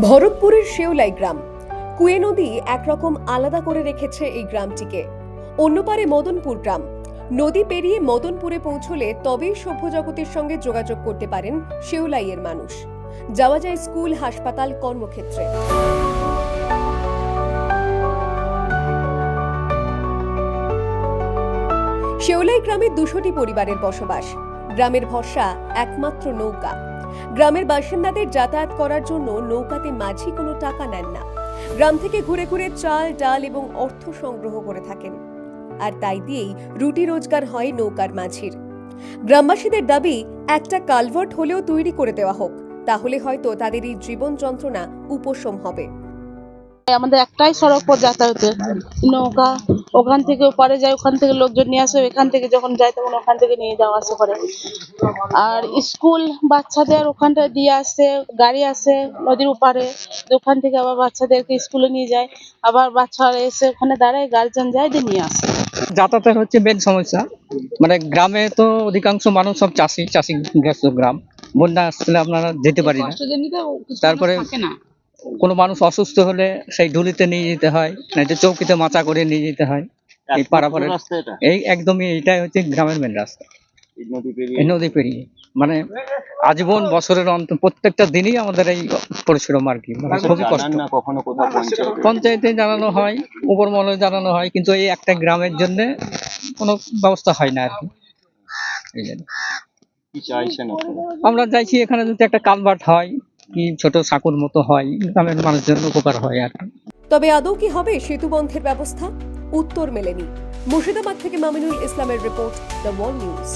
ভরতপুরের শেওলাই গ্রাম। কুয়ে নদী একরকম আলাদা করে রেখেছে এই গ্রামটিকে। অন্য পারে মদনপুর গ্রাম। নদী পেরিয়ে মদনপুরে পৌঁছলে তবেই সভ্য জগতের সঙ্গে যোগাযোগ করতে পারেন শেওলাইয়ের মানুষ। যাওয়া যায় স্কুল, হাসপাতাল, কর্মক্ষেত্রে। শেওলাই গ্রামে দুশোটি পরিবারের বসবাস। গ্রামের ভরসা একমাত্র নৌকা। গ্রামের বাসিন্দাদের যাতায়াত করার জন্য নৌকাতে মাঝি কোনো টাকা নেন না। গ্রাম থেকে ঘুরে ঘুরে চাল, ডাল এবং অর্থ সংগ্রহ করে থাকেন। আর তাই দিয়েই রুটি রোজগার হয় নৌকার মাঝির। গ্রামবাসীদের দাবি, একটা কালভার্ট হলেও তৈরি করে দেওয়া হোক, তাহলে হয়তো তাদের এই জীবন যন্ত্রণা উপশম হবে। আমাদের একটাই সড়ক পথ যাতায়াতে, নৌকা। ওখান থেকে ওপারে যায় ওখান থেকে লোকজন নিয়ে আসে এখান থেকে যখন যায় তখন ওখান থেকে নিয়ে যাওয়া আসা করে আর স্কুল বাচ্চাদের ওখানটা দিয়ে আসে গাড়ি আসে নদীর ওপারে ওখান থেকে আবার বাচ্চাদেরকে স্কুলে নিয়ে যায়। আবার বাচ্চারা এসে ওখানে দাঁড়ায় গার্জেন যায় দিয়ে নিয়ে আসে। যাতায়াতের হচ্ছে মেন সমস্যা। মানে গ্রামে তো অধিকাংশ মানুষ সব চাষি চাষি গ্রাম। বন্যা আসলে আপনারা যেতে পারি না। তারপরে কোনো মানুষ অসুস্থ হলে সেই ঢুলিতে নিয়ে যেতে হয় নয়তো চৌকিতে মাচা করে নিয়ে যেতে হয়। এই পারাপারের এই একদমই এটাই হচ্ছে গ্রামের মেন রাস্তা। এই নদী পেরিয়ে? মানে আজীবন বছরের অন্ত প্রত্যেকটা দিনই আমাদের এই পরিশ্রম আর কি মানে খুবই কষ্ট। না পঞ্চায়েত জানানো হয় উপর মহলে জানানো হয় কিন্তু এই একটা গ্রামের জন্য কোনো ব্যবস্থা হয় না আর কি। এই জন্য। আমরা চাইছি এখানে যদি একটা কালভার্ট হয় কি ছোট সাঁকুর মতো হয়, গ্রামের মানুষের জন্য উপকার হয় আর তবে আদৌ কি হবে সেতু বন্ধের ব্যবস্থা? উত্তর মেলেনি। মুর্শিদাবাদ থেকে মামিনুল ইসলামের রিপোর্ট, দ্য ওয়াল নিউজ।